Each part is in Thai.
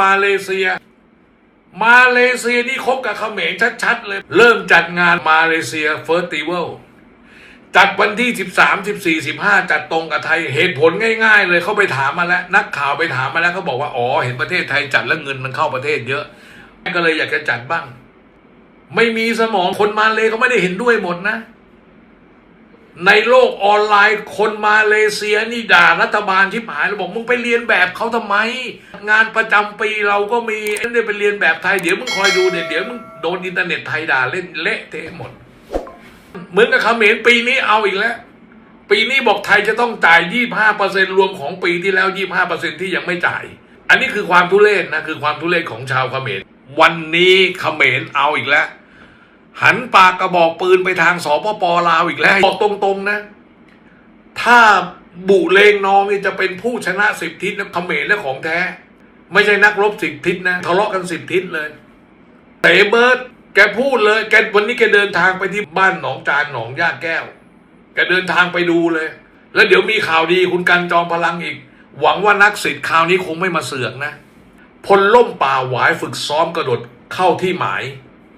มาเลเซีย มาเลเซียนี่คบกับเขมรชัดๆเลย เริ่มจัดงานมาเลเซียเฟิร์สติวัลจัดวันที่ 13 14 15 จัดตรงกับไทยเหตุผลง่ายๆ เลยเขาไปถามมาแล้ว นักข่าวไปถามมาแล้วเขาบอกว่า อ๋อ เห็นประเทศไทยจัดแล้วเงินมันเข้าประเทศเยอะ ก็เลยอยากจะจัดบ้าง ไม่มีสมองคนมาเลยก็ไม่ได้เห็นด้วยหมดนะ ในโลกออนไลน์คนมาเลเซียนี่ด่ารัฐบาลที่หายแล้วบอกมึงไปเรียนแบบเขาทำไม งานประจำปีเราก็มีไม่ได้ไปเรียนแบบไทยเดี๋ยวมึงคอยดูเดี๋ยเดี๋ยวมึงโดนอินเทอร์เน็ตไทยด่าเล่นเละเทะหมดเหมือนกับเขมรปีนี้เอาอีกแล้ว ปีนี้บอกไทยจะต้องจ่าย 25%รวมของปีที่แล้ว 25%ที่ยังไม่จ่าย อันนี้คือความทุเรศนะคือความทุเรศของชาวเขมรวันนี้เขมรเอาอีกแล้ว หันปากกระบอกปืนไปทางสปปลาวอีกแล้วบอกตรงๆนะ ถ้าบุเลงนองนี่จะเป็นผู้ชนะสิบทิศนะเขมรและของแท้ ไม่ใช่นักรบสิบทิศนะทะเลาะกันสิบทิศเลยเต๋เบิร์ดแกพูดเลยแกวันนี้แกเดินทางไปที่บ้านหนองจานหนองย่าแก้วแกเดินทางไปดูเลย แล้วเดี๋ยวมีข่าวดีคุณกันจอมพลังอีก หวังว่านักสิทธิ์คราวนี้คงไม่มาเสือกนะพลล่มป่าหวายฝึกซ้อมกระโดดเข้าที่หมาย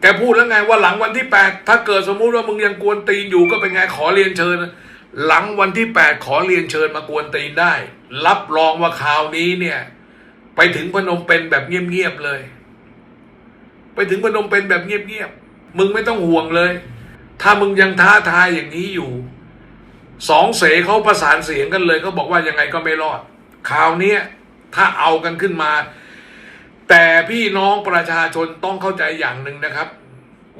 แกพูดแล้วไงว่าหลังวันที่ 8 ถ้าเกิดสมมุติว่ามึงยังกวนตีนอยู่ก็เป็นไงขอเรียนเชิญ หลังวันที่ 8 ขอเรียนเชิญมากวนตีนได้ รับรองว่าคราวนี้เนี่ย ไปถึงพนมเป็นแบบเงียบๆเลย ไปถึงพนมเป็นแบบเงียบๆมึงไม่ต้องห่วงเลย ถ้ามึงยังท้าทายอย่างนี้อยู่สองเสเขาประสานเสียงกันเลยเขาบอกว่ายังไงก็ไม่รอดคราวนี้ถ้าเอากันขึ้นมา แต่พี่น้องประชาชนต้องเข้าใจอย่างหนึ่งนะครับ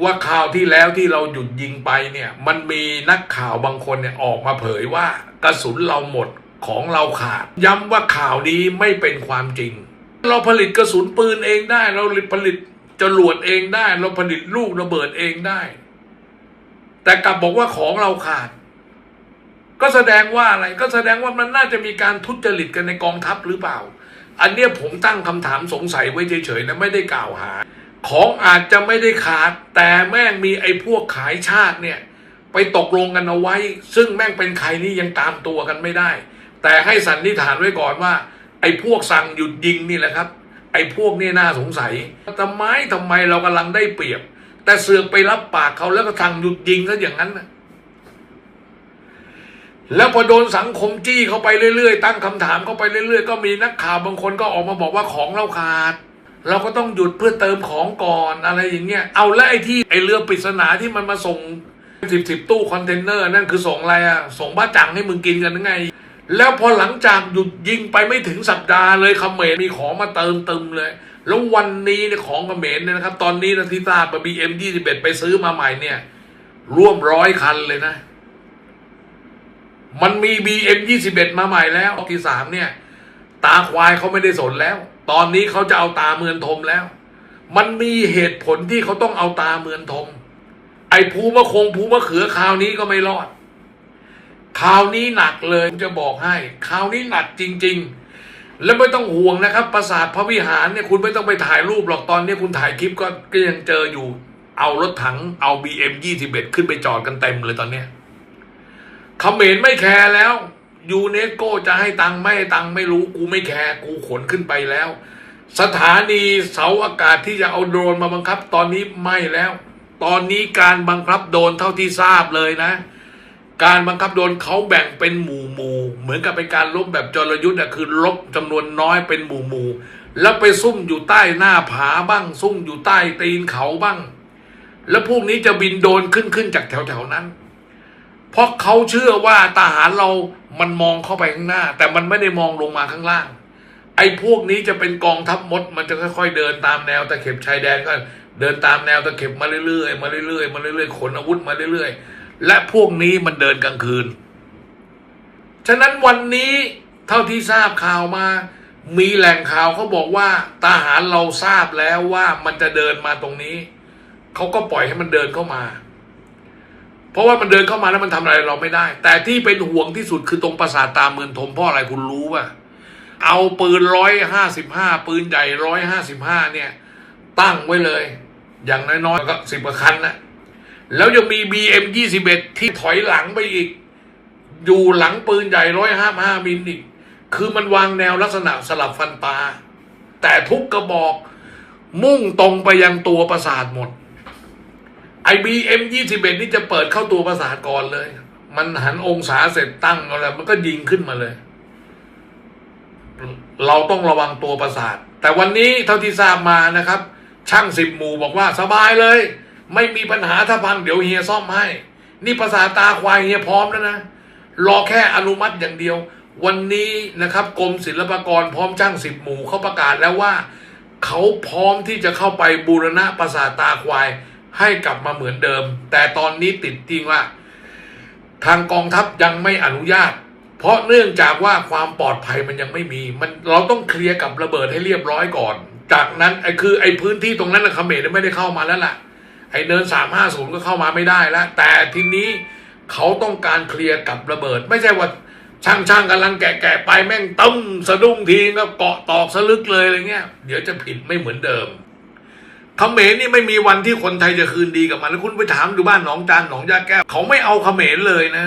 ว่าข่าวที่แล้วที่เราหยุดยิงไปเนี่ย มันมีนักข่าวบางคนเนี่ยออกมาเผยว่ากระสุนเราหมดของเราขาด ย้ำว่าข่าวนี้ไม่เป็นความจริง เราผลิตกระสุนปืนเองได้ เราผลิตจรวดเองได้ เราผลิตลูกระเบิดเองได้ แต่กลับบอกว่าของเราขาด ก็แสดงว่าอะไรก็แสดงว่ามันน่าจะมีการทุจริตกันในกองทัพหรือเปล่า อันเนี้ยผมตั้งคำถามสงสัยไว้เฉยๆนะไม่ได้กล่าวหา ของอาจจะไม่ได้ขาด แต่แม่งมีไอ้พวกขายชาติเนี่ย ไปตกลงกันเอาไว้ ซึ่งแม่งเป็นใครนี่ยังตามตัวกันไม่ได้ แต่ให้สันนิษฐานไว้ก่อนว่า ไอ้พวกสั่งหยุดยิงนี่แหละครับ ไอ้พวกนี่น่าสงสัยทำไมทำไมเรากำลังได้เปรียบ แต่เสือกไปรับปากเขาแล้วก็สั่งหยุดยิงซะอย่างนั้นนะ แล้วพอโดนสังคมจี้เข้าไปเรื่อยๆ ตั้งคำถามเข้าไปเรื่อย ๆ ก็มีนักข่าวบางคนก็ออกมาบอกว่าของเราขาด เราก็ต้องหยุดเพื่อเติมของก่อนอะไรอย่างเงี้ย เอาแล้วไอ้ที่ไอ้เรือปริศนาที่มันมาส่งสิบสิบตู้คอนเทนเนอร์นั่นคือส่งอะไรอะส่งบ้าจังให้มึงกินกันยังไง แล้วพอหลังจากหยุดยิงไปไม่ถึงสัปดาห์เลยเขมรมีของมาเติมเติมเลย แล้ววันนี้เนี่ยของเขมรเนี่ยนะครับ ตอนนี้นะที่ทราบบีเอ็มยี่สิบเอ็ดไปซื้อมาใหม่เนี่ย ร่วมร้อยคันเลยนะ มันมี BM 21 มาใหม่แล้วที่สามเนี่ย ตาควายเขาไม่ได้สนแล้ว ตอนนี้เขาจะเอาตาเมือนทมแล้ว มันมีเหตุผลที่เขาต้องเอาตาเมือนทม ไอ้ภูมะคงภูมะเขือคราวนี้ก็ไม่รอดคราวนี้หนักเลยจะบอกให้คราวนี้หนักจริง ๆ แล้วไม่ต้องห่วงนะครับ ปราสาทพระวิหารเนี่ยคุณไม่ต้องไปถ่ายรูปหรอกตอนนี้คุณถ่ายคลิปก็ก็ยังเจออยู่ เอารถถังเอา BM 21 ขึ้นไปจอดกันเต็มเลยตอนเนี้ย เขมรไม่แคร์แล้ว ยูเนสโกจะให้ตังค์ไม่ให้ตังค์ไม่รู้กูไม่แคร์กูขนขึ้นไปแล้ว สถานีเสาอากาศที่จะเอาโดรนมาบังคับ ตอนนี้ไม่แล้ว ตอนนี้การบังคับโดนเท่าที่ทราบเลยนะ การบังคับโดนเขาแบ่งเป็นหมู่หมู่เหมือนกับเป็นการลบแบบจรยุทธ์อะคือลบจำนวนน้อยเป็นหมู่หมู่แล้วไปซุ่มอยู่ใต้หน้าผาบ้าง ซุ่มอยู่ใต้ตีนเขาบ้าง แล้วพวกนี้จะบินโดนขึ้นขึ้นจากแถวแถวนั้น เพราะเขาเชื่อว่าทหารเรามันมองเข้าไปข้างหน้า แต่มันไม่ได้มองลงมาข้างล่าง ไอ้พวกนี้จะเป็นกองทัพมด มันจะค่อย ๆ เดินตามแนวตะเข็บชายแดนก็เดินตามแนวตะเข็บมาเรื่อยๆมาเรื่อยๆมาเรื่อยๆขนอาวุธมาเรื่อยๆ และพวกนี้มันเดินกลางคืน ฉะนั้นวันนี้เท่าที่ทราบข่าวมา มีแหล่งข่าวเขาบอกว่าทหารเราทราบแล้วว่ามันจะเดินมาตรงนี้เขาก็ปล่อยให้มันเดินเข้ามา เพราะว่ามันเดินเข้ามาแล้วมันทำอะไรเราไม่ได้ แต่ที่เป็นห่วงที่สุดคือตรงปราสาทตาเมืองทมเพราะอะไรคุณรู้ป่ะเอาปืนร้อยห้าสิบห้าปืนใหญ่ร้อยห้าสิบห้าเนี่ย ตั้งไว้เลย อย่างน้อยๆก็สิบกว่าคันนะแล้วยังมี BM ยี่สิบเอ็ดที่ถอยหลังไปอีก อยู่หลังปืนใหญ่ร้อยห้าห้ามิลอีก คือมันวางแนวลักษณะสลับฟันปลาแต่ทุกกระบอกมุ่งตรงไปยังตัวประสาทหมด ไอบีเอ็มยี่สิบเอ็ดนี่จะเปิดเข้าตัวประสาทก่อนเลย มันหันองศาเสร็จตั้งอะไรมันก็ยิงขึ้นมาเลย เราต้องระวังตัวประสาท แต่วันนี้เท่าที่ทราบมานะครับ ช่างสิบหมู่บอกว่าสบายเลย ไม่มีปัญหาถ้าพังเดี๋ยวเฮียซ่อมให้ นี่ประสาทตาควายเฮียพร้อมแล้วนะ รอแค่อนุมัติอย่างเดียว วันนี้นะครับกรมศิลปากรพร้อมช่างสิบหมู่เขาประกาศแล้วว่า เขาพร้อมที่จะเข้าไปบูรณะประสาทตาควาย ให้กลับมาเหมือนเดิม แต่ตอนนี้ติดจริงว่า ทางกองทัพยังไม่อนุญาต เพราะเนื่องจากว่าความปลอดภัยมันยังไม่มี มันเราต้องเคลียร์กับระเบิดให้เรียบร้อยก่อน จากนั้นไอ้คือไอ้พื้นที่ตรงนั้นนะเขมรไม่ได้เข้ามาแล้วล่ะ ไอ้เนินสามห้าศูนย์ก็เข้ามาไม่ได้แล้วแต่ทีนี้เขาต้องการเคลียร์กับระเบิด ไม่ใช่ว่าช่างช่างกำลังแกะแกะไปแม่งตึ้มสะดุ้งทีก็เกาะตอกสะลึกเลยอะไรเงี้ย เดี๋ยวจะผิดไม่เหมือนเดิม เขมรนี่ไม่มีวันที่คนไทยจะคืนดีกับมันแล้วคุณไปถามดูบ้านหนองจานหนองยาแก้วเขาไม่เอาเขมรเลยนะ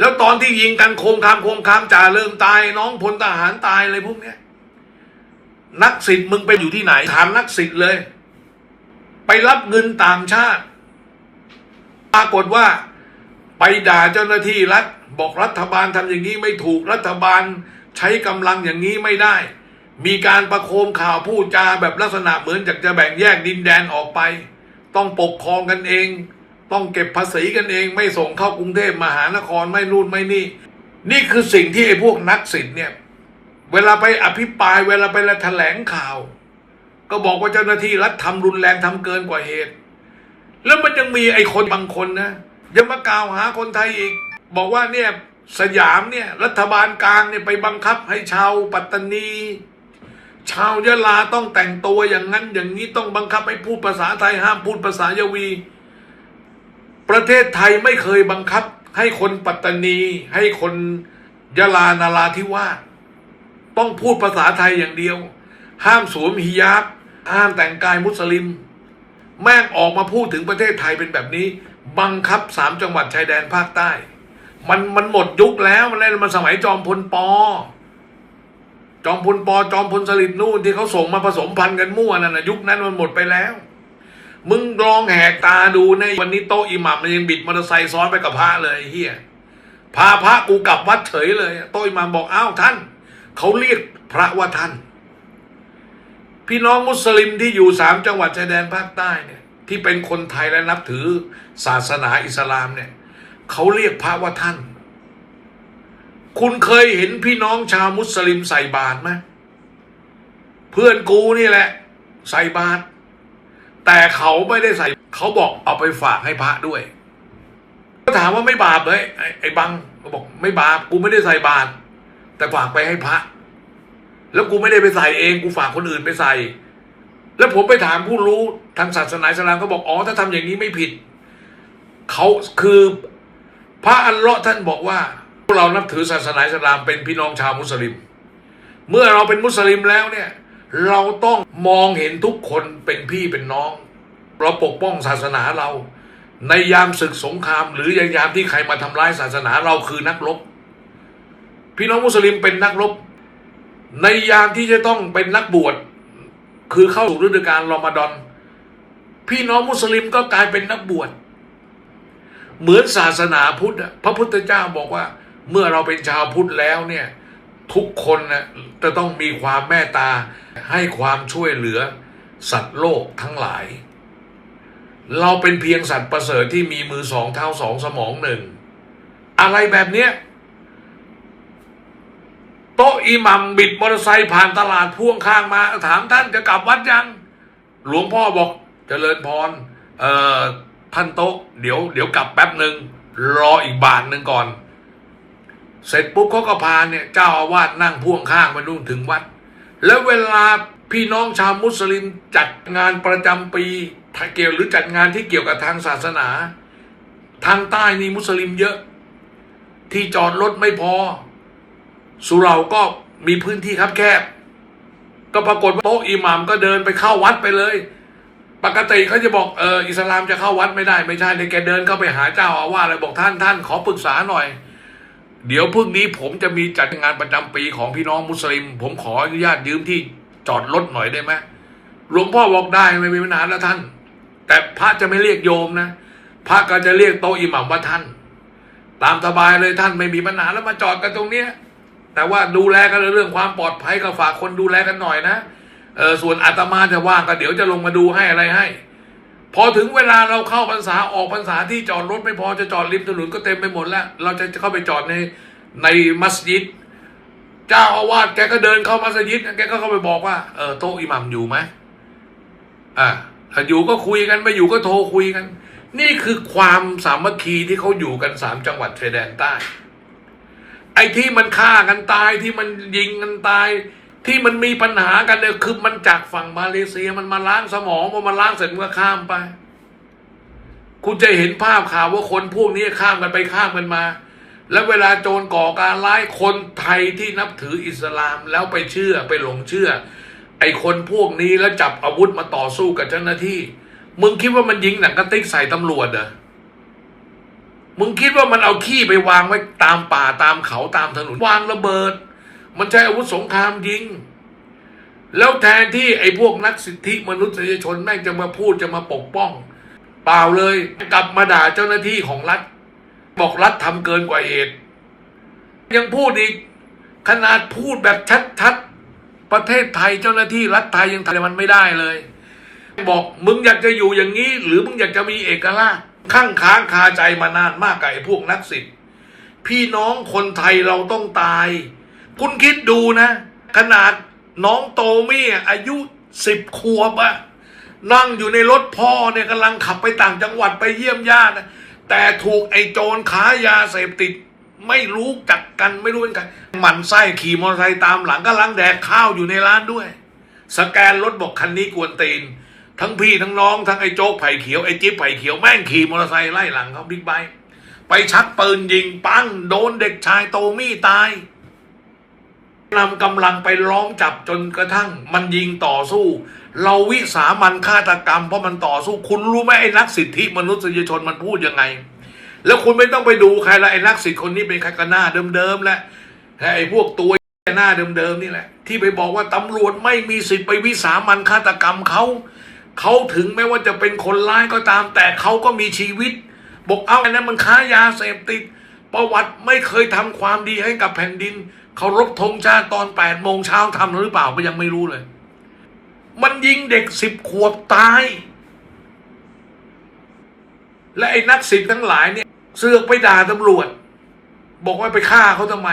แล้วตอนที่ยิงกันโคมคามโคมคามจ่าเริ่มตาย น้องพลทหารตายอะไรพวกเนี้ย นักสิทธิ์มึงไปอยู่ที่ไหน ถามนักสิทธิ์เลย ไปรับเงินต่างชาติ ปรากฏว่า ไปด่าเจ้าหน้าที่รัฐบอกรัฐบาลทำอย่างนี้ไม่ถูกรัฐบาลใช้กำลังอย่างนี้ไม่ได้ มีการประโคมข่าวพูดจาแบบลักษณะเหมือนอยากจะแบ่งแยกดินแดนออกไป ต้องปกครองกันเอง ต้องเก็บภาษีกันเอง ไม่ส่งเข้ากรุงเทพมหานครไม่นู่นไม่นี่ นี่คือสิ่งที่ไอ้พวกนักสิทธิ์เนี่ยเวลาไปอภิปรายเวลาไปแถลงข่าว ก็บอกว่าเจ้าหน้าที่รัฐทำรุนแรงทำเกินกว่าเหตุ แล้วมันยังมีไอ้คนบางคนนะยังมากล่าวหาคนไทยอีก บอกว่าเนี่ยสยามเนี่ยรัฐบาลกลางเนี่ยไปบังคับให้ชาวปัตตานี ชาวยะลาต้องแต่งตัวอย่างนั้น อย่างนี้ต้องบังคับให้พูดภาษาไทยห้ามพูดภาษายาวี ประเทศไทยไม่เคยบังคับ ให้คนปัตตานี ให้คนยะลานาราธิวาสต้องพูดภาษาไทยอย่างเดียว ห้ามสวมฮิญาบห้ามแต่งกายมุสลิม แม่งออกมาพูดถึงประเทศไทยเป็นแบบนี้ บังคับสามจังหวัดชายแดนภาคใต้ มันมันหมดยุคแล้วมันอะไรมันสมัยจอมพลปอ จอมพลปอจอมพลสฤษดิ์นู่นที่เขาส่งมาผสมพันธุ์กันมั่วนั่นนะยุคนั้นมันหมดไปแล้ว มึงลองแหกตาดูในวันนี้โตอิหมัมมันยังบิดมอเตอร์ไซค์ซ้อนไปกับพระเลยเฮียพาพระกูกลับวัดเฉยเลย โตอิหมัมบอกอ้าวท่านเขาเรียกพระว่าท่าน พี่น้องมุสลิมที่อยู่สามจังหวัดชายแดนภาคใต้เนี่ยที่เป็นคนไทยและนับถือศาสนาอิสลามเนี่ยเขาเรียกพระว่าท่าน คุณเคยเห็นพี่น้องชาวมุสลิมใส่บาตรไหมเพื่อนกูนี่แหละ ใส่บาตรแต่เขาไม่ได้ใส่ เขาบอกเอาไปฝากให้พระด้วย ก็ถามว่าไม่บาปเลยไอ้ไอ้บังก็บอก ไม่บาปกูไม่ได้ใส่บาตรแต่ฝากไปให้พระ แล้วกูไม่ได้ไปใส่เองกูฝากคนอื่นไปใส่ แล้วผมไปถามผู้รู้ทางศาสนาอิสลามเขาบอกอ๋อถ้าทำอย่างนี้ไม่ผิดเขาคือพระอัลเลาะห์ท่านบอกว่า เรานับถือศาสนาอิสลามเป็นพี่น้องชาวมุสลิม เมื่อเราเป็นมุสลิมแล้วเนี่ย เราต้องมองเห็นทุกคนเป็นพี่เป็นน้อง เราปกป้องศาสนาเรา ในยามศึกสงคราม หรือในยามที่ใครมาทำร้ายศาสนาเราคือนักรบ พี่น้องมุสลิมเป็นนักรบ ในยามที่จะต้องเป็นนักบวชคือเข้าสู่ฤดูกาลรอมฎอน พี่น้องมุสลิมก็กลายเป็นนักบวชเหมือนศาสนาพุทธพระพุทธเจ้าบอกว่า เมื่อเราเป็นชาวพุทธแล้วเนี่ยทุกคนนะจะต้องมีความเมตตาให้ความช่วยเหลือสัตว์โลกทั้งหลาย เราเป็นเพียงสัตว์ประเสริฐที่มีมือสองเท้าสองสมองหนึ่ง อะไรแบบเนี้ยโต๊ะอิหมัมบิดมอเตอร์ไซค์ผ่านตลาดพ่วงข้างมา ถามท่านจะกลับวัดยัง หลวงพ่อบอกเจริญพรเอ่อท่านโต๊ะ เดี๋ยวเดี๋ยวกลับแป๊บหนึ่งรออีกบาทหนึ่งก่อน เสร็จปุ๊บเขาก็พาเนี่ยเจ้าอาวาสนั่งพ่วงข้างไปนู่นถึงวัด แล้วเวลาพี่น้องชาวมุสลิมจัดงานประจำปีเกี่ยวหรือจัดงานที่เกี่ยวกับทางศาสนา ทางใต้นี่มุสลิมเยอะ ที่จอดรถไม่พอ สุเราก็มีพื้นที่ครับแคบ ก็ปรากฏว่าโต๊ะอิหมัมก็เดินไปเข้าวัดไปเลย ปกติเขาจะบอกเอออิสลามจะเข้าวัดไม่ได้ไม่ใช่เลยแกเดินเข้าไปหาเจ้าอาวาสเลยบอกท่านท่านขอปรึกษาหน่อย เดี๋ยวพรุ่งนี้ผมจะมีจัดงานประจำปีของพี่น้องมุสลิม ผมขออนุญาตยืมที่จอดรถหน่อยได้ไหมหลวงพ่อบอกได้ไม่มีปัญหาแล้วท่าน แต่พระจะไม่เรียกโยมนะ พระก็จะเรียกโตอิหมัมว่าท่าน ตามสบายเลยท่านไม่มีปัญหาแล้วมาจอดกันตรงเนี้ยแต่ว่าดูแลกันเรื่องความปลอดภัยก็ฝากคนดูแลกันหน่อยนะเออส่วนอาตมาจะว่างก็เดี๋ยวจะลงมาดูให้อะไรให้ พอถึงเวลาเราเข้าพรรษาออกพรรษาที่จอดรถไม่พอจะจอดริมถนนก็เต็มไปหมดแล้ว เราจะเข้าไปจอดในในมัสยิด เจ้าอาวาสแกก็เดินเข้ามัสยิดแกก็เข้าไปบอกว่าเออโต๊ะอิหมัมอยู่ไหมอ่าถ้าอยู่ก็คุยกันไม่อยู่ก็โทรคุยกัน นี่คือความสามัคคีที่เขาอยู่กันสามจังหวัดชายแดนใต้ ไอ้ที่มันฆ่ากันตายที่มันยิงกันตาย ที่มันมีปัญหากันเนี่ยคือมันจากฝั่งมาเลเซียมันมาล้างสมองพอมาล้างเสร็จมันก็ข้ามไป คุณจะเห็นภาพข่าวว่าคนพวกนี้ข้ามกันไปข้ามกันมา แล้วเวลาโจรก่อการร้ายคนไทยที่นับถืออิสลามแล้วไปเชื่อไปหลงเชื่อ ไอ้คนพวกนี้แล้วจับอาวุธมาต่อสู้กับเจ้าหน้าที่ มึงคิดว่ามันยิงหนังกระติกใส่ตำรวจเหรอมึงคิดว่ามันเอาขี้ไปวางไว้ตามป่าตามเขาตามถนนวางระเบิด มันใช้อาวุธสงครามยิง แล้วแทนที่ไอ้พวกนักสิทธิมนุษยชนแม่งจะมาพูดจะมาปกป้อง เปล่าเลยกลับมาด่าเจ้าหน้าที่ของรัฐ บอกรัฐทำเกินกว่าเหตุ ยังพูดอีกขนาดพูดแบบชัดๆ ประเทศไทยเจ้าหน้าที่รัฐไทยยังทำมันไม่ได้เลย บอกมึงอยากจะอยู่อย่างนี้ หรือมึงอยากจะมีเอกราชข้างค้างคาใจมานานมากกับไอ้พวกนักสิทธิพี่น้องคนไทยเราต้องตาย คุณคิดดูนะ ขนาดน้องโตมี่อายุสิบขวบอะนั่งอยู่ในรถพ่อเนี่ยกำลังขับไปต่างจังหวัดไปเยี่ยมญาตินะแต่ถูกไอ้โจรค้ายาเสพติด ไม่รู้จักกันไม่รู้เป็นกันหมันไส้ขี่มอเตอร์ไซค์ตามหลังกำลังแดกข้าวอยู่ในร้านด้วย สแกนรถบอกคันนี้กวนตีน ทั้งพี่ทั้งน้องทั้งไอ้โจ๊กไผ่เขียวไอ้จิ๊บไผ่เขียวแม่งขี่มอเตอร์ไซค์ไล่หลังเขาบิ๊กไบค์ไปชักปืนยิงปังโดนเด็กชายโตมี่ตาย นำกำลังไปล้อมจับจนกระทั่ง มันยิงต่อสู้ เราวิสามันฆาตกรรมเพราะมันต่อสู้ คุณรู้ไหมไอ้นักสิทธิมนุษยชนมันพูดยังไง แล้วคุณไม่ต้องไปดูใครละไอ้นักสิทธิคนนี้เป็นใครกันหน้าเดิมๆแหละไอ้พวกตัวหน้าเดิมๆนี่แหละ ที่ไปบอกว่าตำรวจไม่มีสิทธิ์ไปวิสามันฆาตกรรมเขาเขาถึงแม้ว่าจะเป็นคนร้ายก็ตาม แต่เขาก็มีชีวิต บอกเอาอันนั้นมันค้ายาเสพติด ประวัติไม่เคยทำความดีให้กับแผ่นดิน เคารพธงชาติตอนแปดโมงเช้าทำหรือเปล่าก็ยังไม่รู้เลย มันยิงเด็กสิบขวบตาย และไอ้นักสิทธ์ทั้งหลายเนี่ย เสือกไปด่าตำรวจ บอกว่าไปฆ่าเขาทำไม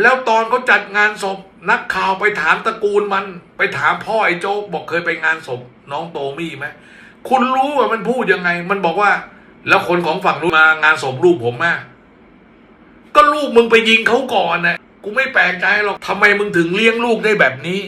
แล้วตอนเขาจัดงานศพนักข่าวไปถามตระกูลมัน ไปถามพ่อไอ้โจ๊กบอกเคยไปงานศพน้องโตมี่ไหมคุณรู้ว่ามันพูดยังไง มันบอกว่า แล้วคนของฝั่งนู้นมางานศพลูกผมมา ก็ลูกมึงไปยิงเขาก่อนนะกูไม่แปลกใจหรอกทำไมมึงถึงเลี้ยงลูกได้แบบนี้